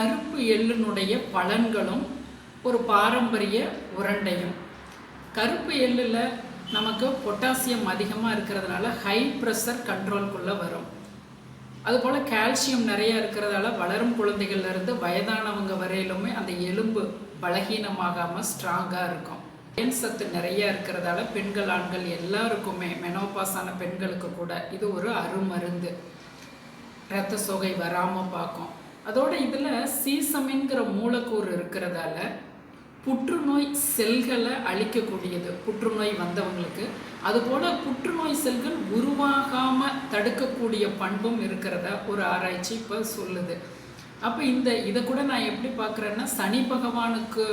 கருப்பு எள்ளினுடைய பலன்களும் ஒரு பாரம்பரிய உருண்டையும். கருப்பு எள்ளில் நமக்கு பொட்டாசியம் அதிகமாக இருக்கிறதுனால ஹை ப்ரெஷர் கண்ட்ரோல்குள்ளே வரும். அதுபோல் கால்சியம் நிறைய இருக்கிறதால வளரும் குழந்தைகள்லேருந்து வயதானவங்க வரையிலுமே அந்த எலும்பு பலகீனமாகாமல் ஸ்ட்ராங்காக இருக்கும். தேன் சத்து நிறைய இருக்கிறதால பெண்கள் ஆண்கள் எல்லாருக்குமே மெனோபாஸான பெண்களுக்கு கூட இது ஒரு அருமருந்து. இரத்த சோகை வராமல் பார்க்கும். அதோட இதில் சீசமின்கிற மூலக்கூறு இருக்கிறதால புற்றுநோய் செல்களை அழிக்கக்கூடியது புற்றுநோய் வந்தவங்களுக்கு. அதுபோல் புற்றுநோய் செல்கள் உருவாகாமல் தடுக்கக்கூடிய பண்பும் இருக்கிறதா ஒரு ஆராய்ச்சி இப்போ சொல்லுது. அப்போ இந்த இதை கூட நான் எப்படி பார்க்குறேன்னா சனி பகவானுக்கு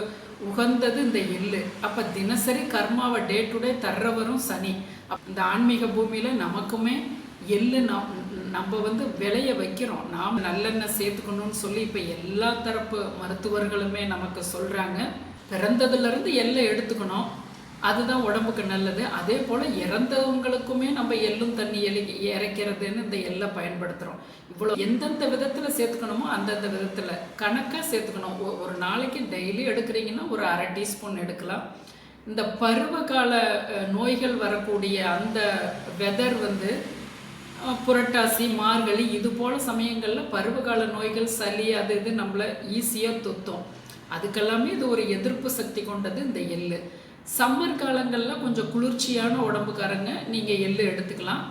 உகந்தது இந்த எள்ளு. அப்போ தினசரி கர்மாவை டே டு டே தர்றவரும் சனி. அப் இந்த ஆன்மீக பூமியில் நமக்குமே எள்ளு நம் நம்ம வந்து விளைய வைக்கிறோம். நாம் நல்லெண்ணெய் சேர்த்துக்கணும்னு சொல்லி இப்போ எல்லா தரப்பு மருத்துவர்களுமே நமக்கு சொல்கிறாங்க பிறந்ததுலேருந்து எல்லை எடுத்துக்கணும். அதுதான் உடம்புக்கு நல்லது. அதே போல் இறந்தவங்களுக்குமே நம்ம எள்ளும் தண்ணி எலி இறைக்கிறதுன்னு இந்த எல்லை பயன்படுத்துகிறோம் இவ்வளோ எந்தெந்த விதத்தில் சேர்த்துக்கணுமோ அந்தந்த விதத்தில் கணக்காக சேர்த்துக்கணும். ஒரு நாளைக்கு டெய்லி எடுக்கிறீங்கன்னா ஒரு அரை டீஸ்பூன் எடுக்கலாம். இந்த பருவகால கால நோய்கள் வரக்கூடிய அந்த வெதர் வந்து புரட்டாசி மார்கழி இது போல் சமயங்களில் பருவகால நோய்கள் சளி அது இது நம்மளை ஈஸியாக தொத்தும். அதுக்கெல்லாமே இது ஒரு எதிர்ப்பு சக்தி கொண்டது இந்த எள்ளு. சம்மர் காலங்களில் கொஞ்சம் குளிர்ச்சியான உடம்புக்காரங்க நீங்கள் எள்ளு எடுத்துக்கலாம்.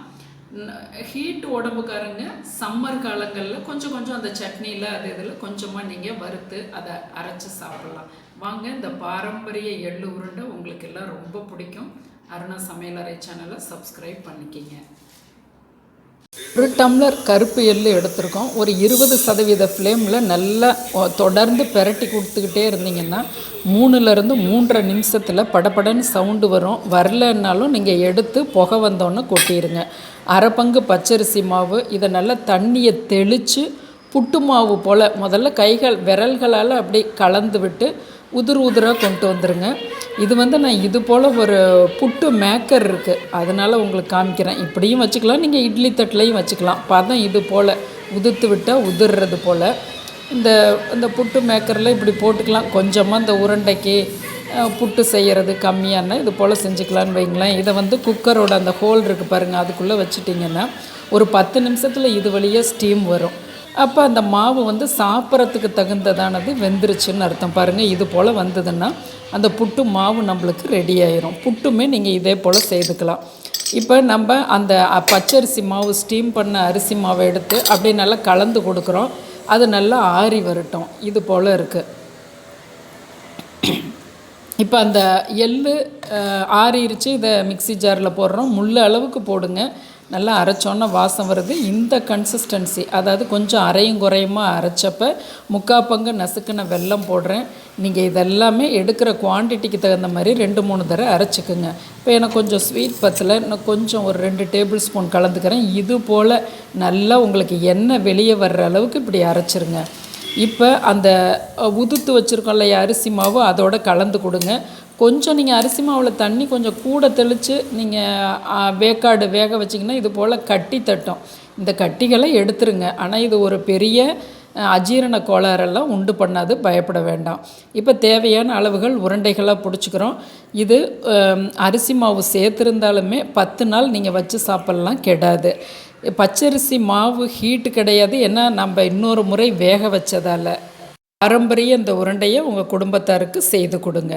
ஹீட் உடம்புக்காரங்க சம்மர் காலங்களில் கொஞ்சம் கொஞ்சம் அந்த சட்னியில் அது இதில் கொஞ்சமாக நீங்கள் வறுத்து அதை அரைச்சி சாப்பிட்லாம். வாங்க இந்த பாரம்பரிய எள்ளு உருண்டை உங்களுக்கு எல்லாம் ரொம்ப பிடிக்கும். அருணா சமையலறை சேனலை சப்ஸ்கிரைப் பண்ணிக்கிங்க. ஒரு டம்ளர் கருப்பு எள்ளு எடுத்திருக்கோம். ஒரு இருபது சதவீத ஃப்ளேமில் நல்லா தொடர்ந்து பெரட்டி கொடுத்துக்கிட்டே இருந்தீங்கன்னா மூணுலேருந்து மூன்றரை நிமிஷத்தில் படபடன்னு சவுண்டு வரும். வரலன்னாலும் நீங்கள் எடுத்து புகை வந்தோன்னே கொட்டிடுங்க அரை பங்கு பச்சரிசி மாவு இதை நல்லா தண்ணியை தெளித்து புட்டு மாவு போல் முதல்ல கைகள் விரல்களால் அப்படி கலந்து விட்டு உதிர் உதிராக கொண்டு வந்துருங்க. இது வந்து நான் இது போல் ஒரு புட்டு மேக்கர் இருக்குது அதனால் உங்களுக்கு காமிக்கிறேன். இப்படியும் வச்சுக்கலாம். நீங்கள் இட்லி தட்டிலையும் வச்சுக்கலாம். பதம் இது போல். உதிர்த்து விட்டால் உதிர்றது போல். இந்த இந்த புட்டு மேக்கரில் இப்படி போட்டுக்கலாம். கொஞ்சமாக இந்த உருண்டைக்கு புட்டு செய்கிறது கம்மியான இது போல் செஞ்சுக்கலான்னு வைங்களேன். இதை வந்து குக்கரோட அந்த ஹோல் இருக்குது பாருங்கள் அதுக்குள்ளே வச்சுட்டிங்கன்னா ஒரு பத்து நிமிஷத்தில் இது வழியாக ஸ்டீம் வரும். அப்போ அந்த மாவு வந்து சாப்பிட்றதுக்கு தகுந்ததானது வெந்துருச்சுன்னு அர்த்தம். பாருங்கள் இது போல் வந்ததுன்னா அந்த புட்டு மாவு நம்மளுக்கு ரெடி ஆயிரும். புட்டுமே நீங்கள் இதே போல் செய்துக்கலாம். இப்போ நம்ம அந்த பச்சரிசி மாவு ஸ்டீம் பண்ண அரிசி மாவை எடுத்து அப்படியே நல்லா கலந்து கொடுக்குறோம். அது நல்லா ஆறி வரட்டும். இது போல் இருக்குது இப்போ அந்த எள் ஆறிருச்சு. இதை மிக்ஸி ஜாரில் போடுறோம். முள் அளவுக்கு போடுங்க. நல்லா அரைச்சோன்னா வாசம் வருது. இந்த கன்சிஸ்டன்சி அதாவது கொஞ்சம் அரையும் குறையுமா அரைச்சப்ப முக்கா பங்கு நசுக்குன வெல்லம் போடுறேன். நீங்கள் இதெல்லாமே எடுக்கிற குவான்டிட்டிக்கு தகுந்த மாதிரி ரெண்டு மூணு தடவை அரைச்சிக்குங்க. இப்போ எனக்கு கொஞ்சம் ஸ்வீட் பத்தில் இன்னும் கொஞ்சம் ஒரு ரெண்டு டேபிள் ஸ்பூன் கலந்துக்கிறேன். இது போல் நல்லா உங்களுக்கு எண்ணெய் வெளியே வர்ற அளவுக்கு இப்படி அரைச்சிருங்க. இப்போ அந்த உதுத்து வச்சுருக்கோம் இல்லையா அரிசி மாவு அதோட கலந்து கொடுங்க. கொஞ்சம் நீங்கள் அரிசி மாவில் தண்ணி கொஞ்சம் கூட தெளித்து நீங்கள் வேக்காடு வேக வச்சிங்கன்னா இது போல் கட்டி தட்டும். இந்த கட்டிகளை எடுத்துருங்க. ஆனால் இது ஒரு பெரிய அஜீரண கோளாறெல்லாம் உண்டு பண்ணாது பயப்பட வேண்டாம். இப்போ தேவையான அளவுகள் உருண்டைகளாக பிடிச்சிக்கிறோம். இது அரிசி மாவு சேர்த்துருந்தாலுமே பத்து நாள் நீங்கள் வச்சு சாப்பிட்லாம் கெடாது. பச்சரிசி மாவு ஹீட்டு கிடையாது. ஏன்னா நம்ம இன்னொரு முறை வேக வச்சதால். பாரம்பரிய இந்த உருண்டையை உங்கள் குடும்பத்தாருக்கு செய்து கொடுங்க.